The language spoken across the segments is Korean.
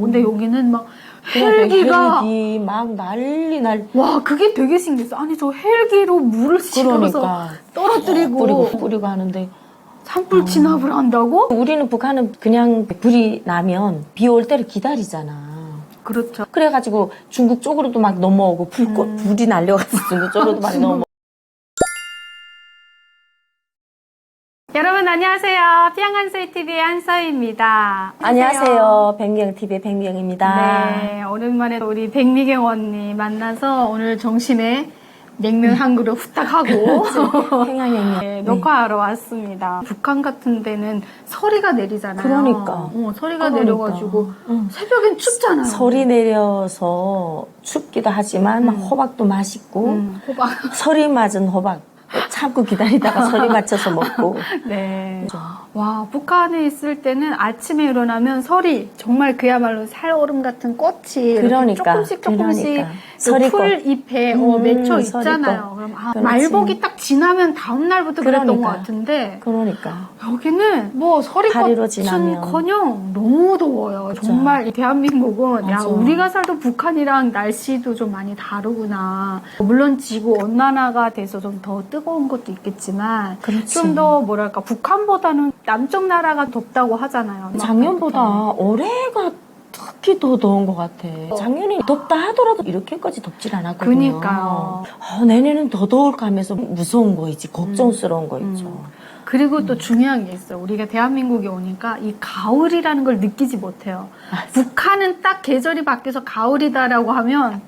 근데 여기는 막 그래도 헬기가 헬기 막 난리 날. 와 그게 되게 신기했어. 아니 저 헬기로 물을 씻으면서 그러니까 떨어뜨리고 뿌리고 뿌리고 하는데 산불 진압을 한다고? 우리는 북한은 그냥 불이 나면 비 올 때를 기다리잖아. 그렇죠. 그래가지고 중국 쪽으로도 막 넘어오고 불꽃 음. 불이 날려가지고 중국 쪽으로도 막 넘어. 여러분 안녕하세요. 평안소이 TV의 한서희입니다. 안녕하세요. 백미경 TV의 백미경입니다. 네, 오랜만에 우리 백미경 언니 만나서 오늘 점심에 냉면 한 그릇 후딱 하고 평양냉면. 네, 녹화하러 왔습니다. 북한 같은 데는 서리가 내리잖아요. 그러니까. 어, 서리가 그러니까. 내려가지고 응. 새벽엔 춥잖아요. 설이 내려서 춥기도 하지만 막 호박도 맛있고 음, 호박. 설이 맞은 호박 참고 기다리다가 설이 맞춰서 먹고 네. 와, 북한에 있을 때는 아침에 일어나면 설이 정말 그야말로 살얼음 같은 꽃이 그러니까, 조금씩 조금씩 그러니까. 그 서리꽃. 풀 잎에 어, 음, 맺혀 서리꽃. 있잖아요. 그럼 아, 그렇지. 말복이 딱 지나면 다음 날부터 그랬던 그러니까. 것 같은데 그러니까 여기는 뭐 다리로 지나면. 서리꽃은커녕 너무 더워요. 그쵸. 정말 이 대한민국은 야 맞아. 우리가 살던 북한이랑 날씨도 좀 많이 다르구나. 물론 지구 온난화가 돼서 좀 더 뜨거운 것도 있겠지만 그렇지. 좀 더 뭐랄까 북한보다는 남쪽 나라가 덥다고 하잖아요. 작년보다 올해가 특히 더 더운 것 같아. 작년에 덥다 하더라도 이렇게까지 덥질 않았거든요. 그니까요. 아, 내년은 더 더울까 하면서 무서운 거 있지, 걱정스러운 거 있죠. 그리고 또 중요한 게 있어요. 우리가 대한민국에 오니까 이 가을이라는 걸 느끼지 못해요. 북한은 딱 계절이 바뀌어서 가을이다라고 하면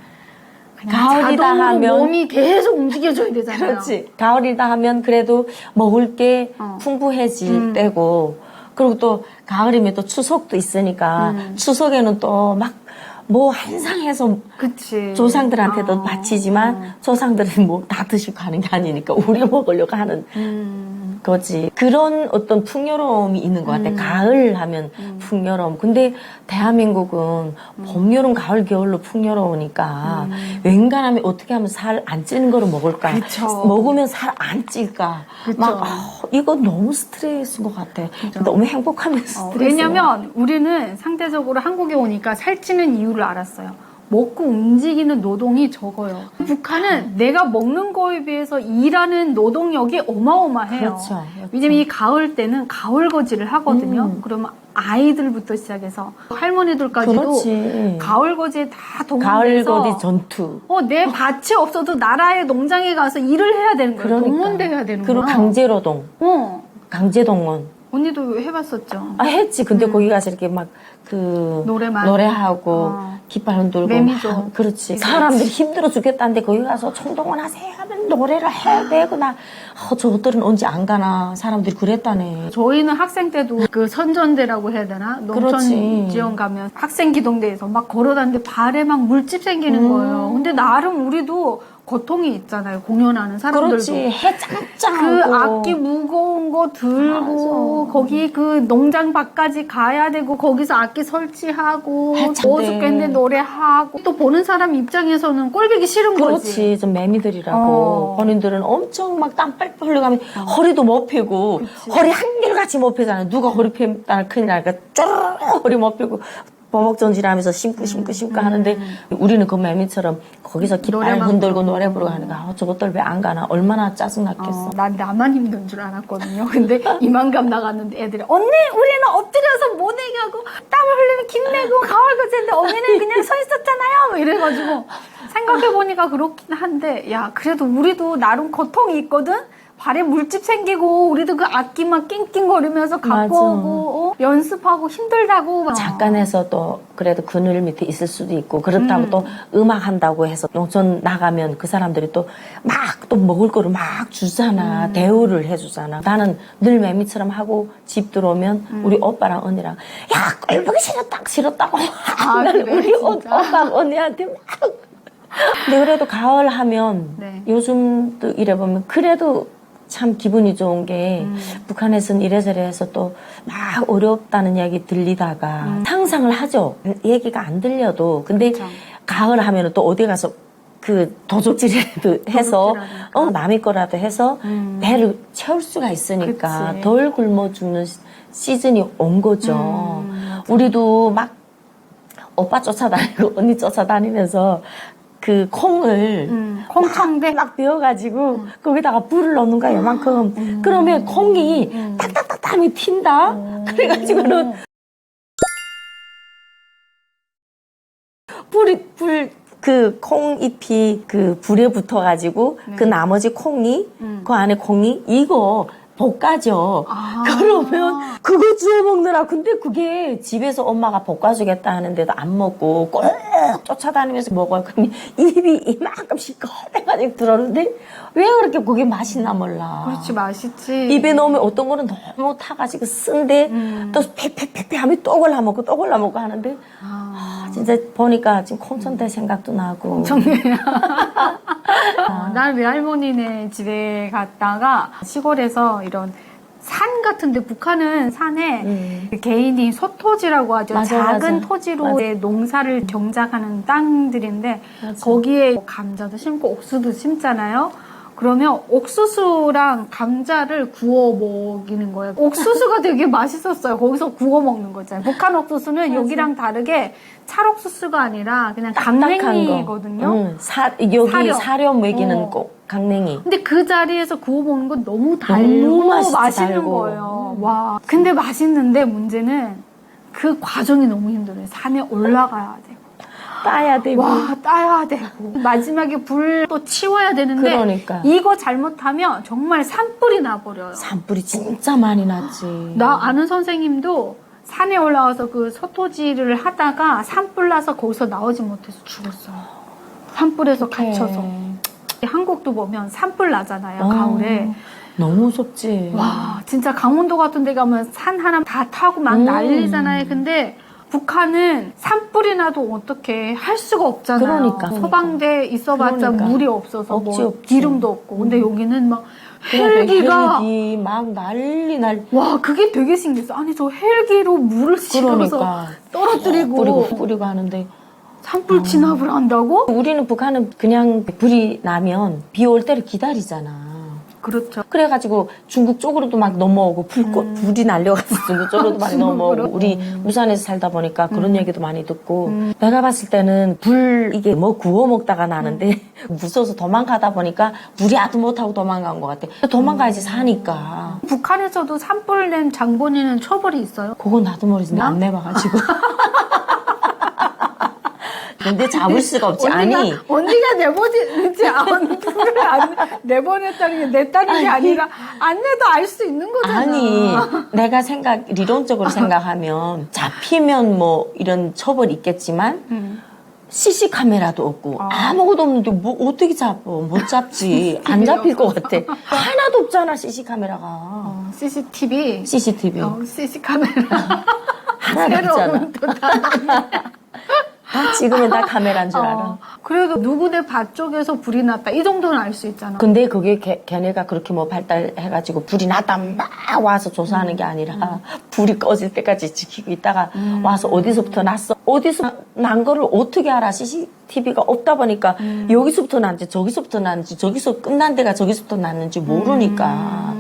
가을이다 하면 몸이 계속 움직여줘야 되잖아요. 그렇지. 가을이다 하면 그래도 먹을 게 어. 풍부해질 음. 때고, 그리고 또 가을이면 또 추석도 있으니까 음. 추석에는 또 막 뭐 한상해서 그치. 조상들한테도 어, 바치지만 어. 조상들은 뭐다 드시고 가는 게 아니니까 우리 먹으려고 하는 음, 거지. 그런 어떤 풍요로움이 있는 것 같아. 음. 가을 하면 풍요로움. 근데 대한민국은 봄, 여름, 가을, 겨울로 풍요로우니까 음. 웬간하면 어떻게 하면 살 안 찌는 거를 먹을까? 그쵸. 먹으면 살 안 찔까? 그쵸. 막 아, 이거 너무 스트레스인 것 같아. 너무 행복하면 어, 스트레스. 왜냐면 우리는 상대적으로 한국에 오니까 살찌는 이유를 알았어요. 먹고 움직이는 노동이 적어요. 북한은 내가 먹는 거에 비해서 일하는 노동력이 어마어마해요. 그렇죠. 왜냐면 이 가을 때는 가을 거지를 하거든요. 음. 그러면 아이들부터 시작해서 할머니들까지도 그렇지. 가을 거지에 다 가을 동원돼서 거디 전투. 어, 내 밭이 없어도 나라의 농장에 가서 일을 해야 되는 거예요. 그러니까. 동원돼 해야 되는 그리고 거예요. 강제노동, 어. 강제동원. 언니도 해봤었죠. 아 했지. 근데 거기 가서 이렇게 막그 음. 노래만. 노래하고 어. 깃발 흔들고 매미죠. 막 그렇지. 그렇지. 사람들이 힘들어 죽겠다는데 거기 가서 총동원 하세요 하면 노래를 해야 되고 나 어, 저것들은 언제 안 가나 사람들이 그랬다네. 저희는 학생 때도 그 선전대라고 해야 되나? 농촌 그렇지. 지원 가면 학생 기동대에서 막 걸어다니는데 발에 막 물집 생기는 음. 거예요. 근데 나름 우리도 고통이 있잖아요. 공연하는 사람들도. 그렇지. 해그 짱짱하고 악기 무거운 거 들고 맞아. 거기 그 농장 밖까지 가야 되고 거기서 악기 설치하고. 더워 죽겠는데 노래하고 또 보는 사람 입장에서는 꼴보기 싫은 거지. 그렇지. 좀 매미들이라고 어. 본인들은 엄청 막땀 빨빨 흘려가면 허리도 못 펴고 허리 한결같이 못 펴잖아. 누가 허리 펴면 큰일 나니까 쪼르르 허리 못 펴고 버벅전질하면서 심고 심고 심고 하는데 우리는 그 매미처럼 거기서 깃발 음. 노래만 흔들고. 노래 부르고 하니까 아, 저것들 왜 안 가나 얼마나 짜증 났겠어. 어, 난 나만 힘든 줄 알았거든요. 근데 이만감 나갔는데 애들이 언니 우리는 엎드려서 못 얘기하고 땀을 흘리면 김내고 가을 거제인데 언니는 그냥 서 있었잖아요. 뭐 이래가지고 생각해 보니까 그렇긴 한데 야 그래도 우리도 나름 고통이 있거든. 발에 물집 생기고 우리도 그 악기만 낑낑거리면서 갖고 맞아. 오고 어? 연습하고 힘들다고 막. 잠깐에서 또 그래도 그늘 밑에 있을 수도 있고 그렇다고 음. 또 음악 한다고 해서 농촌 나가면 그 사람들이 또 막 또 먹을 거를 막 주잖아 음. 대우를 해주잖아 나는 늘 매미처럼 하고 집 들어오면 음. 우리 오빠랑 언니랑 야 꼴보기 싫었다 싫었다고 아, 그래? 우리 오, 진짜? 오빠 언니한테 막 근데 그래도 가을 하면 네. 요즘도 이래 보면 그래도 참 기분이 좋은 게 음. 북한에서는 이래저래 해서 또 막 어렵다는 이야기 들리다가 음. 상상을 하죠. 얘기가 안 들려도. 근데 그렇죠. 가을 하면은 또 어디 가서 그 도적질이라도 해서 도적질하니까. 어 남의 거라도 해서 음. 배를 채울 수가 있으니까 그치. 덜 굶어 죽는 시- 시즌이 온 거죠. 음. 우리도 막 오빠 쫓아다니고 언니 쫓아다니면서 그 콩을 음, 콩청대. 막 베어가지고 거기다가 불을 넣는 거야 요만큼. 그러면 콩이 딱딱딱딱하게 튄다? 그래가지고는 불이 불 그 콩잎이 그 불에 붙어가지고 그 나머지 콩이 그 안에 콩이 이거 볶아져 아. 그러면 그거 주워 먹느라 근데 그게 집에서 엄마가 볶아주겠다 하는데도 안 먹고 꼭 쫓아다니면서 먹어요 그럼 입이 이만큼 시커매가지고 들었는데 왜 그렇게 그게 맛있나 몰라 그렇지, 맛있지. 입에 넣으면 어떤 거는 너무 타가지고 쓴데 음. 또 팩팩팩팩 하면 또 골라먹고 또 골라먹고 하는데 아, 아, 진짜 보니까 지금 콩천대 생각도 나고 어, 난 외할머니네 집에 갔다가 시골에서 이런 산 같은데 북한은 산에 음. 개인이 소토지라고 하죠. 맞아, 작은 맞아. 토지로 맞아. 농사를 경작하는 땅들인데 맞아. 거기에 감자도 심고 옥수도 심잖아요. 그러면 옥수수랑 감자를 구워 먹이는 거예요. 옥수수가 되게 맛있었어요. 거기서 구워 먹는 거잖아요. 북한 옥수수는 여기랑 다르게 찰옥수수가 아니라 그냥. 강냉이거든요. 응, 사, 여기. 사료, 먹이는 어. 거, 강냉이. 근데 그 자리에서 구워 먹는 건 너무 달고 너무 맛있는 달고. 거예요. 와. 근데 맛있는데 문제는 그 과정이 너무 힘들어요. 산에 올라가야 되고. 따야 되고. 와, 따야 되고. 마지막에 불 또 치워야 되는데. 그러니까. 이거 잘못하면 정말 산불이 나버려요. 산불이 진짜 많이 났지. 나 아는 선생님도 산에 올라와서 그 소토지를 하다가 산불 나서 거기서 나오지 못해서 죽었어요. 산불에서 어떡해. 갇혀서. 한국도 보면 산불 나잖아요, 어, 가을에. 너무 무섭지. 와, 진짜 강원도 같은 데 가면 산 하나 다 타고 막 음. 난리잖아요. 근데 북한은 산불이 나도 어떻게 할 수가 없잖아요. 그러니까. 소방대 있어봤자 그러니까. 물이 없어서 없지, 뭐 없지. 기름도 없고. 근데 여기는 막 그래, 헬기가 헬기 막 난리 날. 와 그게 되게 신기했어. 아니 저 헬기로 물을 실어서 그러니까. 떨어뜨리고 뿌리고 뿌리고 하는데 산불 진압을 한다고? 우리는 북한은 그냥 불이 나면 비 올 때를 기다리잖아. 그렇죠. 그래가지고 중국 쪽으로도 막 넘어오고 불, 음. 불이 날려가지고 중국 쪽으로도 많이 넘어오고? 우리 부산에서 살다 보니까 그런 얘기도 많이 듣고 음. 내가 봤을 때는 불 이게 뭐 구워 먹다가 나는데 무서워서 도망가다 보니까 불이 아도 못하고 도망간 것 같아 도망가야지 사니까 북한에서도 산불 낸 장본인은 처벌이 있어요. 그건 나도 모르지 나? 안 내봐가지고 근데 잡을 수가 없지 아니 언니가, 언니가 내보내지 안 내보냈다는 게 냈다는 게 아니라 안 내도 알 수 있는 거잖아. 아니, 내가 생각, 리론적으로 생각하면, 잡히면 뭐, 이런 처벌이 있겠지만, 음. CC 카메라도 없고, 아. 아무것도 없는데, 뭐, 어떻게 잡어? 못 잡지. 안 잡힐 것 같아. 하나도 없잖아, CC 카메라가. 어, CCTV. CCTV. 어, CC 카메라. 하나도 없잖아. 다 지금은 다 카메라인 줄 알아. 어, 그래도 누구네 밭 쪽에서 불이 났다. 이 정도는 알 수 있잖아. 근데 그게 걔, 걔네가 그렇게 뭐 발달해가지고 불이 났다 막 와서 조사하는 게 아니라 불이 꺼질 때까지 지키고 있다가 와서 어디서부터 났어? 어디서 난 거를 어떻게 알아? CCTV가 없다 보니까 여기서부터 났는지 저기서부터 났는지 저기서 끝난 데가 저기서부터 났는지 모르니까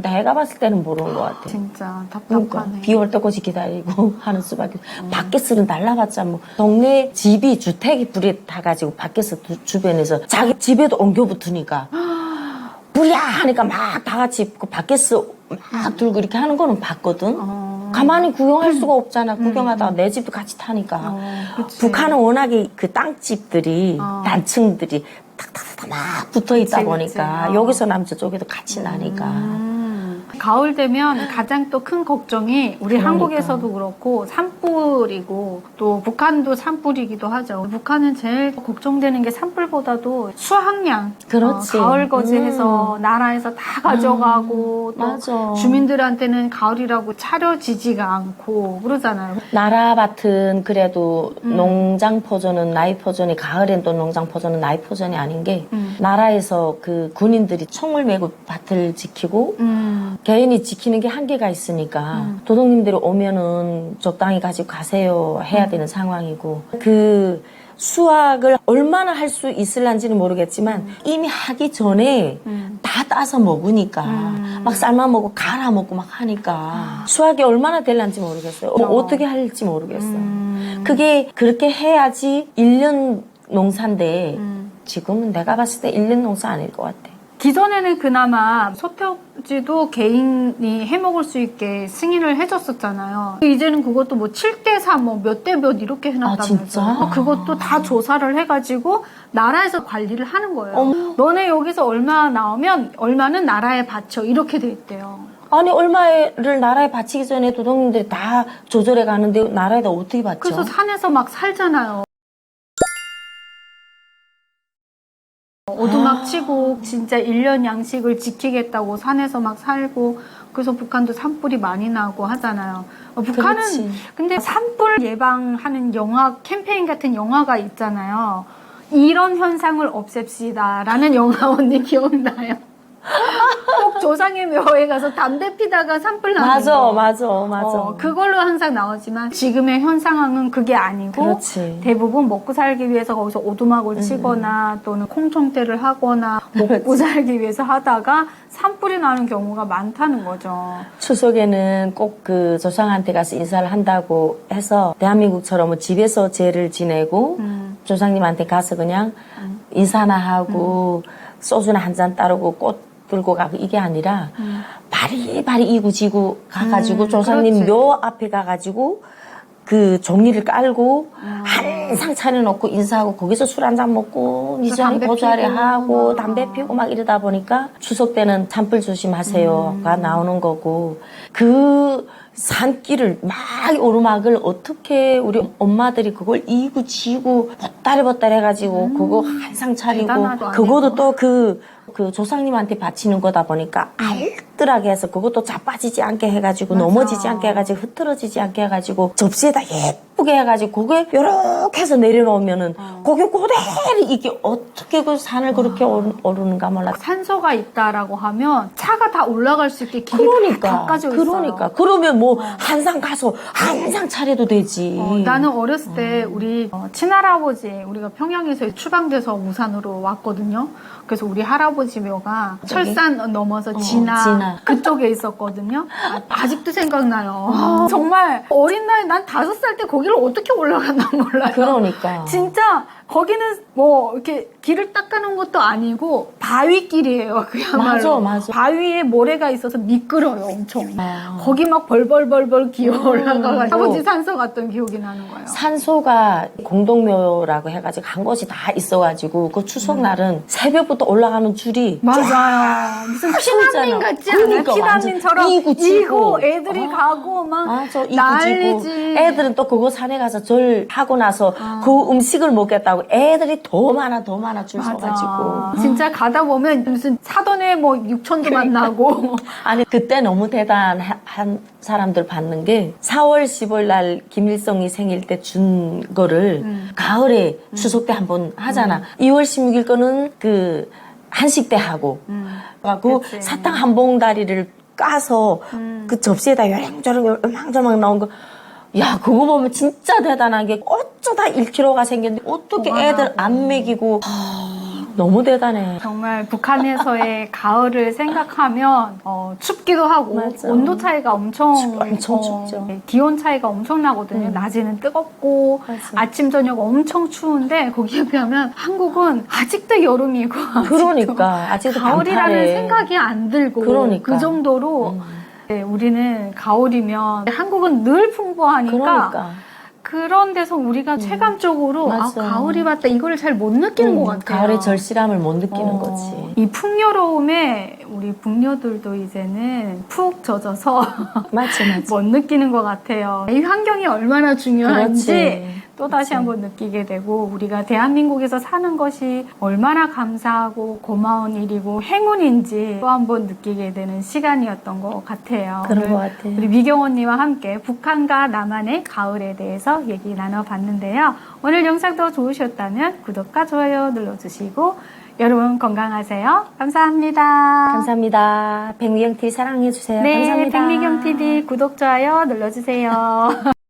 내가 봤을 때는 모르는 것 같아. 진짜 그러니까 답답하네. 비올 때까지 기다리고 하는 수밖에 밖에서는 날라봤자 뭐 동네 집이 주택이 불이 타가지고 밖에서 두- 주변에서 자기 집에도 옮겨 붙으니까 불이야 하니까 막 다 같이 그 밖에서 막 들고 이렇게 하는 거는 봤거든 어. 가만히 구경할 수가 없잖아 구경하다가 내 집도 같이 타니까 어, 그치. 북한은 워낙에 그 땅집들이 어. 단층들이 탁탁탁 막 붙어 있다 그치, 보니까. 어. 여기서 나면 저쪽에도 같이 나니까 음. 가을 되면 가장 또 큰 걱정이 우리 그러니까. 한국에서도 그렇고 산불이고 또 북한도 산불이기도 하죠. 북한은 제일 걱정되는 게 산불보다도 수확량. 그렇지. 어, 가을 거지해서 나라에서 다 가져가고 또 음. 맞아. 주민들한테는 가을이라고 차려지지가 않고 그러잖아요. 나라 밭은 그래도 음. 농장 포전은 나이 포전이 가을엔 또 농장 포전은 나이 포전이 아닌 게 음. 나라에서 그 군인들이 총을 메고 밭을 지키고 음. 개인이 지키는 게 한계가 있으니까 도둑님들이 오면은 적당히 가지고 가세요 해야 되는 상황이고 그 수확을 얼마나 할 수 있을란지는 모르겠지만 이미 하기 전에 다 따서 먹으니까 막 삶아 먹고 갈아 먹고 막 하니까 수확이 얼마나 될란지 모르겠어요. 어, 어 떻게 할지 모르겠어요. 그게 그렇게 해야지 1년 농사인데 지금은 내가 봤을 때 1년 농사 아닐 것 같아. 기존에는 그나마 소태 지도 개인이 해먹을 수 있게 승인을 해줬었잖아요. 이제는 그것도 뭐 7대4, 뭐몇 대 몇 이렇게 해놨다면서. 아, 진짜? 그것도 다 조사를 해가지고 나라에서 관리를 하는 거예요. 어머. 너네 여기서 얼마 나오면 얼마는 나라에 바쳐. 이렇게 돼 있대요. 아니 얼마를 나라에 바치기 전에 도둑님들이 다 조절해 가는데 나라에다 어떻게 바쳐? 그래서 산에서 막 살잖아요. 오두 막 치고 진짜 1년 양식을 지키겠다고 산에서 막 살고 그래서 북한도 산불이 많이 나고 하잖아요. 어, 북한은 그렇지. 근데 산불 예방하는 영화 캠페인 같은 영화가 있잖아요. 이런 현상을 없앱시다라는 영화 언니 기억나요? 꼭 조상의 묘에 가서 담배 피다가 산불 나는 맞아, 거. 맞아, 맞아. 어, 그걸로 항상 나오지만 지금의 현 상황은 그게 아니고 그렇지. 대부분 먹고 살기 위해서 거기서 오두막을 치거나 또는 콩청대를 하거나 먹고. 살기 위해서 하다가 산불이 나는 경우가 많다는 거죠. 추석에는 꼭 그 조상한테 가서 인사를 한다고 해서 대한민국처럼 집에서 제를 지내고 음. 조상님한테 가서 그냥 인사나 하고 소주나 한 잔 따르고 꽃 들고 가고 이게 아니라 바리 바리 이구지구 가가지고 음, 조상님 그렇지. 묘 앞에 가가지고 그 종이를 깔고 한상 차려놓고 인사하고 거기서 술 한 잔 먹고 고자리 피우고 하고 막. 담배 피우고 막 이러다 보니까 추석 때는 산불 조심하세요가 음. 나오는 거고 그 산길을 막 오르막을 어떻게 우리 엄마들이 그걸 이고 지고 보따리 보따리 해가지고 그거 한상 차리고 음. 아니고. 또그 그 조상님한테 바치는 거다 보니까 알뜰하게 해서 그것도 자빠지지 않게 해가지고 맞아. 넘어지지 않게 해가지고 흐트러지지 않게 해가지고 접시에다 예쁘게 해가지고 그게 요렇게 해서 내려놓으면은 어. 거기 그대로 이게 어떻게 그 산을 그렇게 오르- 오르는가 몰라. 산소가 있다라고 하면 차가 다 올라갈 수 있게 길이 그러니까 다 깎아져 있어요. 그러니까 그러면 뭐 한상 가서 한상 차려도 되지. 어, 나는 어렸을 때 우리 어, 친할아버지 우리가 평양에서 추방돼서 우산으로 왔거든요. 그래서 우리 할아버지 묘가 저기? 철산 넘어서 진화, 진화. 그쪽에 있었거든요. 아, 직도 생각나요. 정말 어린 나이 난 다섯 살 때 거기를 어떻게 올라갔나 몰라요. 그러니까. 진짜 거기는 뭐 이렇게 길을 닦아놓은 것도 아니고 바위길이에요. 그야말로. 맞아, 맞아. 바위에 모래가 있어서 미끄러요, 엄청. 아. 거기 막 벌벌벌벌 기어 음. 올라가가지고 아버지 산소 갔던 기억이 나는 거예요. 산소가 공동묘라고 해가지고 한 곳이 다 있어가지고 그 추석 음. 날은 새벽부터 올라가는 줄이 맞아요. 무슨 피난민. 같지 않아요? 그러니까 피난민처럼 완전 이고 애들이 아. 가고 막 맞아, 난리지. 애들은 또 그거 산에 가서 절 하고 나서 그 음식을 먹겠다고 애들이 더 많아 더 많아 줄 서가지고. 진짜 가다 보면 무슨 사돈에 뭐 육천도 만나고 아니 그때 너무 대단한 사람들 받는 게 4월 10월 날 김일성이 생일 때 준 거를 음. 가을에 추석 때 한 번 하잖아. 2월 16일 거는 그 한식 때 하고 그 그치. 사탕 한 봉다리를 까서 그 접시에다 요량저랑 요량저랑 나온 거. 야, 그거 보면 진짜 대단한 게 어쩌다 1kg가 생겼는데 어떻게. 애들 안 먹이고 하, 너무 대단해. 정말 북한에서의 가을을 생각하면 어, 춥기도 하고 맞아. 온도 차이가 엄청 춥- 엄청 어, 춥죠. 기온 차이가 엄청 나거든요. 음. 낮에는 뜨겁고 맞아. 아침 저녁 엄청 추운데 거기에 비하면 한국은 아직도 여름이고 아직도 그러니까 아직도 가을이라는 반팔해. 생각이 안 들고 그러니까. 그 정도로 음. 네, 우리는 가을이면 한국은 늘 풍부하니까 그러니까. 그런 데서 우리가 체감적으로 아 맞아. 가을이 왔다 이걸 잘 못 느끼는 것 음, 같아요. 가을의 절실함을 못 느끼는 어, 거지. 이 풍요로움에 우리 북녀들도 이제는 푹 젖어서 맞지, 맞지. 못 느끼는 것 같아요. 이 환경이 얼마나 중요한지 그렇지. 또 다시 한번 느끼게 되고 우리가 대한민국에서 사는 것이 얼마나 감사하고 고마운 일이고 행운인지 또 한번 느끼게 되는 시간이었던 것 같아요. 그런 것 같아. 우리 미경 언니와 함께 북한과 남한의 가을에 대해서 얘기 나눠봤는데요. 오늘 영상도 좋으셨다면 구독과 좋아요 눌러주시고 여러분 건강하세요. 감사합니다. 감사합니다. 백미경 TV 사랑해주세요. 네, 감사합니다. 백미경 TV 구독 좋아요 눌러주세요.